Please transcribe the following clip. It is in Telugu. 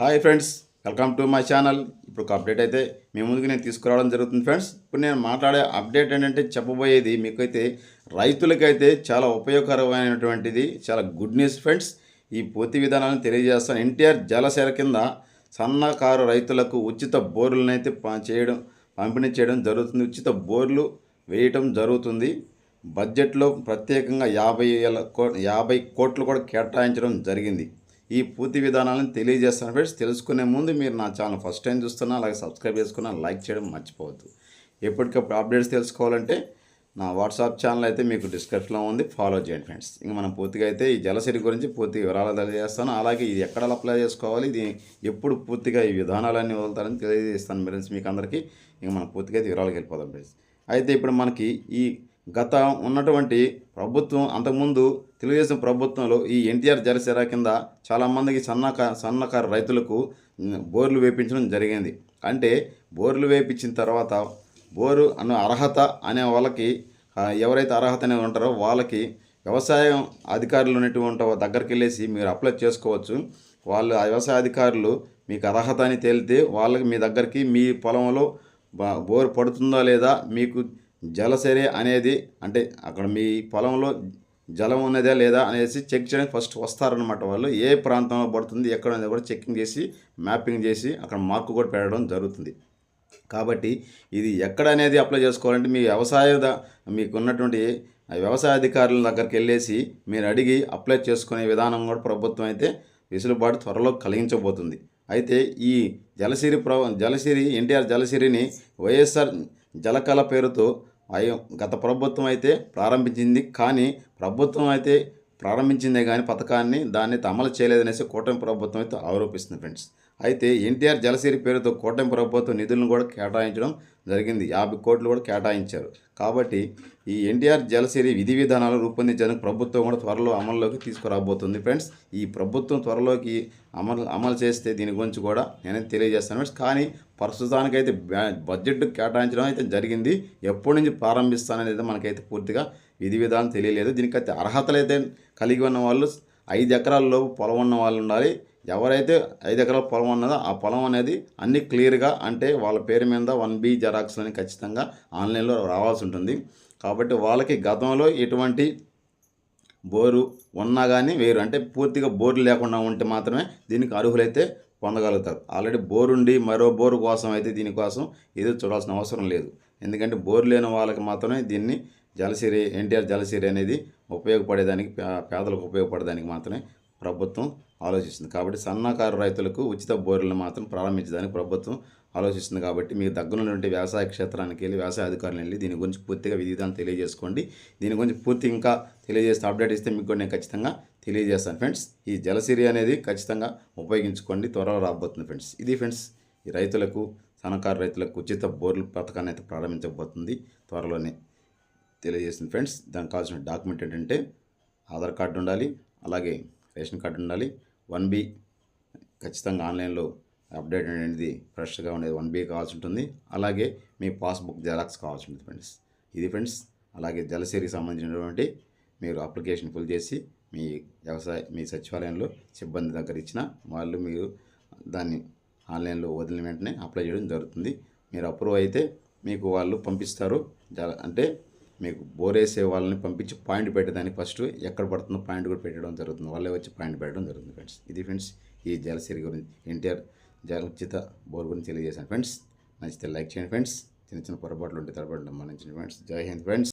Hi friends welcome to my channel. ఇప్పుడు ఒక అప్డేట్ అయితే మీ ముందుకు నేను తీసుకురావడం జరుగుతుంది ఫ్రెండ్స్. ఇప్పుడు నేను మాట్లాడే అప్డేట్ ఏంటంటే చెప్పబోయేది మీకైతే రైతులకైతే చాలా ఉపయోగకరమైనటువంటిది చాలా గుడ్ న్యూస్ ఫ్రెండ్స్. ఈ పూర్తి విధానాలను తెలియజేస్తాను. ఎన్టీఆర్ జలసేర కింద సన్నకారు రైతులకు ఉచిత బోర్లను అయితే చేయడం పంపిణీ చేయడం జరుగుతుంది. ఉచిత బోర్లు వేయటం జరుగుతుంది. బడ్జెట్లో ప్రత్యేకంగా యాభై వేల కో యాభై కోట్లు కూడా కేటాయించడం జరిగింది. ఈ పూర్తి విధానాలను తెలియజేస్తాను ఫ్రెండ్స్. తెలుసుకునే ముందు మీరు నా ఛానల్ ఫస్ట్ టైం చూస్తున్నా అలాగే సబ్స్క్రైబ్ చేసుకున్నా లైక్ చేయడం మర్చిపోవద్దు. ఎప్పటికప్పుడు అప్డేట్స్ తెలుసుకోవాలంటే నా వాట్సాప్ ఛానల్ అయితే మీకు డిస్క్రిప్షన్లో ఉంది. ఫాలో చేయండి ఫ్రెండ్స్. ఇంకా మనం పూర్తిగా అయితే ఈ జలసిరి గురించి పూర్తి వివరాలు తెలియజేస్తాను. అలాగే ఇది ఎక్కడ అప్లై చేసుకోవాలి ఇది ఎప్పుడు పూర్తిగా ఈ విధానాలన్నీ వదులుతారని తెలియజేస్తాను ఫ్రెండ్స్ మీకు అందరికీ ఇంకా మనం పూర్తిగా అయితే వివరాలకు వెళ్ళిపోదాం ఫ్రెండ్స్. అయితే ఇప్పుడు మనకి ఈ గత ఉన్నటువంటి ప్రభుత్వం అంతకుముందు తెలుగుదేశం ప్రభుత్వంలో ఈ ఎన్టీఆర్ జలసేర కింద చాలామందికి సన్నక సన్నకారు రైతులకు బోర్లు వేపించడం జరిగింది. అంటే బోర్లు వేపించిన తర్వాత బోరు అన్న అర్హత అనే వాళ్ళకి ఎవరైతే అర్హత అనేది ఉంటారో వాళ్ళకి వ్యవసాయం అధికారులు ఉన్నటువంటి దగ్గరికి వెళ్ళేసి మీరు అప్లై చేసుకోవచ్చు. వాళ్ళు ఆ వ్యవసాయ అధికారులు మీకు అర్హత అని తేలితే వాళ్ళకి మీ దగ్గరికి మీ పొలంలో బ- బోరు పడుతుందా లేదా మీకు జలసరి అనేది అంటే అక్కడ మీ పొలంలో జలం ఉన్నదా లేదా అనేసి చెక్ చేయడానికి ఫస్ట్ వస్తారనమాట వాళ్ళు. ఏ ప్రాంతంలో పడుతుంది ఎక్కడ అనేది కూడా చెక్కింగ్ చేసి మ్యాపింగ్ చేసి అక్కడ మార్కు కూడా పెట్టడం జరుగుతుంది. కాబట్టి ఇది ఎక్కడ అనేది అప్లై చేసుకోవాలంటే మీ వ్యవసాయ మీకు ఉన్నటువంటి వ్యవసాయ అధికారుల దగ్గరికి వెళ్ళేసి మీరు అడిగి అప్లై చేసుకునే విధానం కూడా ప్రభుత్వం అయితే వెసులుబాటు త్వరలో కలిగించబోతుంది. అయితే ఈ జలసిరి ప్ర జలసిరి ఎన్టీఆర్ జలసిరిని వైఎస్ఆర్ జలకళ పేరుతో అయ్యో గత ప్రభుత్వం అయితే ప్రారంభించింది కానీ ప్రభుత్వం అయితే ప్రారంభించిందే కానీ పథకాన్ని దాన్ని అమలు చేయలేదనేసి కూటమి ప్రభుత్వం అయితే ఆరోపిస్తుంది ఫ్రెండ్స్. అయితే ఎన్టీఆర్ జలసిరి పేరుతో కూటమి ప్రభుత్వం నిధులను కూడా కేటాయించడం జరిగింది. యాభై కోట్లు కూడా కేటాయించారు. కాబట్టి ఈ ఎన్టీఆర్ జలసిరి విధి విధానాలు రూపొందించడానికి ప్రభుత్వం కూడా త్వరలో అమల్లోకి తీసుకురాబోతుంది. ఫ్రెండ్స్ ఈ ప్రభుత్వం త్వరలోకి అమలు అమలు చేస్తే దీని గురించి కూడా నేను తెలియజేస్తాను ఫ్రెండ్స్. కానీ ప్రస్తుతానికైతే బ్యా- బడ్జెట్ కేటాయించడం అయితే జరిగింది. ఎప్పటి నుంచి ప్రారంభిస్తాననేది మనకైతే పూర్తిగా విధి విధానం తెలియలేదు. దీనికైతే అర్హతలు అయితే కలిగి ఉన్న వాళ్ళు ఐదు ఎకరాల లోపు పొలం ఉన్న వాళ్ళు ఉండాలి. ఎవరైతే ఐదు ఎకరాల పొలం ఉన్నదో ఆ పొలం అనేది అన్ని క్లియర్గా అంటే వాళ్ళ పేరు మీద వన్ బి జెరాక్స్ అని ఖచ్చితంగా ఆన్లైన్లో రావాల్సి ఉంటుంది. కాబట్టి వాళ్ళకి గతంలో ఎటువంటి బోరు ఉన్నా కానీ వేరు. అంటే పూర్తిగా బోర్లు లేకుండా ఉంటే మాత్రమే దీనికి అర్హులైతే పొందగలుగుతారు. ఆల్రెడీ బోరుండి మరో బోరు కోసం అయితే దీనికోసం ఏదో చూడాల్సిన అవసరం లేదు. ఎందుకంటే బోరు లేని వాళ్ళకి మాత్రమే దీన్ని జలసిరి ఎన్టీఆర్ జలసిరి అనేది ఉపయోగపడేదానికి పే- పేదలకు ఉపయోగపడేదానికి మాత్రమే ప్రభుత్వం ఆలోచిస్తుంది. కాబట్టి సన్నకారు రైతులకు ఉచిత బోర్లను మాత్రం ప్రారంభించడానికి ప్రభుత్వం ఆలోచిస్తుంది కాబట్టి మీకు దగ్గరున్నటువంటి వ్యవసాయ క్షేత్రానికి వెళ్ళి వ్యవసాయ అధికారులు వెళ్ళి దీని గురించి పూర్తిగా విధానం తెలియజేసుకోండి. దీని గురించి పూర్తి ఇంకా తెలియజేస్తే అప్డేట్ ఇస్తే మీకు కూడా నేను ఖచ్చితంగా తెలియజేస్తాను. ఫ్రెండ్స్ ఈ జలసిరి అనేది ఖచ్చితంగా ఉపయోగించుకోండి. త్వరలో రాబోతుంది ఫ్రెండ్స్. ఇది ఫ్రెండ్స్ ఈ రైతులకు సన్నకారు రైతులకు ఉచిత బోర్లు పథకాన్ని అయితే ప్రారంభించబోతుంది. త్వరలోనే తెలియజేసింది ఫ్రెండ్స్. దానికి కావాల్సిన డాక్యుమెంట్ ఏంటంటే ఆధార్ కార్డు ఉండాలి అలాగే రేషన్ కార్డు ఉండాలి వన్ బి ఖచ్చితంగా ఆన్లైన్లో అప్డేట్ అనేది ఫ్రెష్గా ఉండేది. వన్ బి కావాల్సి ఉంటుంది. అలాగే మీ పాస్బుక్ జెరాక్స్ కావాల్సి ఉంటుంది ఫ్రెండ్స్. ఇది ఫ్రెండ్స్ అలాగే జలసేరికి సంబంధించినటువంటి మీరు అప్లికేషన్ ఫుల్ చేసి మీ వ్యవసాయ మీ సచివాలయంలో సిబ్బంది దగ్గర ఇచ్చిన వాళ్ళు మీరు దాన్ని ఆన్లైన్లో వదిలిన వెంటనే అప్లై చేయడం జరుగుతుంది. మీరు అప్రూవ్ అయితే మీకు వాళ్ళు పంపిస్తారు. అంటే మీకు బోరేసే వాళ్ళని పంపించి పాయింట్ పెట్టడానికి ఫస్ట్ ఎక్కడ పడుతుందో పాయింట్ కూడా పెట్టడం జరుగుతుంది. వాళ్ళే వచ్చి పాయింట్ పెట్టడం జరుగుతుంది ఫ్రెండ్స్. ఇది ఫ్రెండ్స్ ఈ జలసిరి గురించి ఎన్టీఆర్ జల ఉచిత బోర్ గురించి తెలియజేశాను. ఫ్రెండ్స్ నచ్చితే లైక్ చేయండి ఫ్రెండ్స్. చిన్న చిన్న పొరపాట్లు ఉంటే తరపడండి మన్నించండి ఫ్రెండ్స్. జై హింద్ ఫ్రెండ్స్.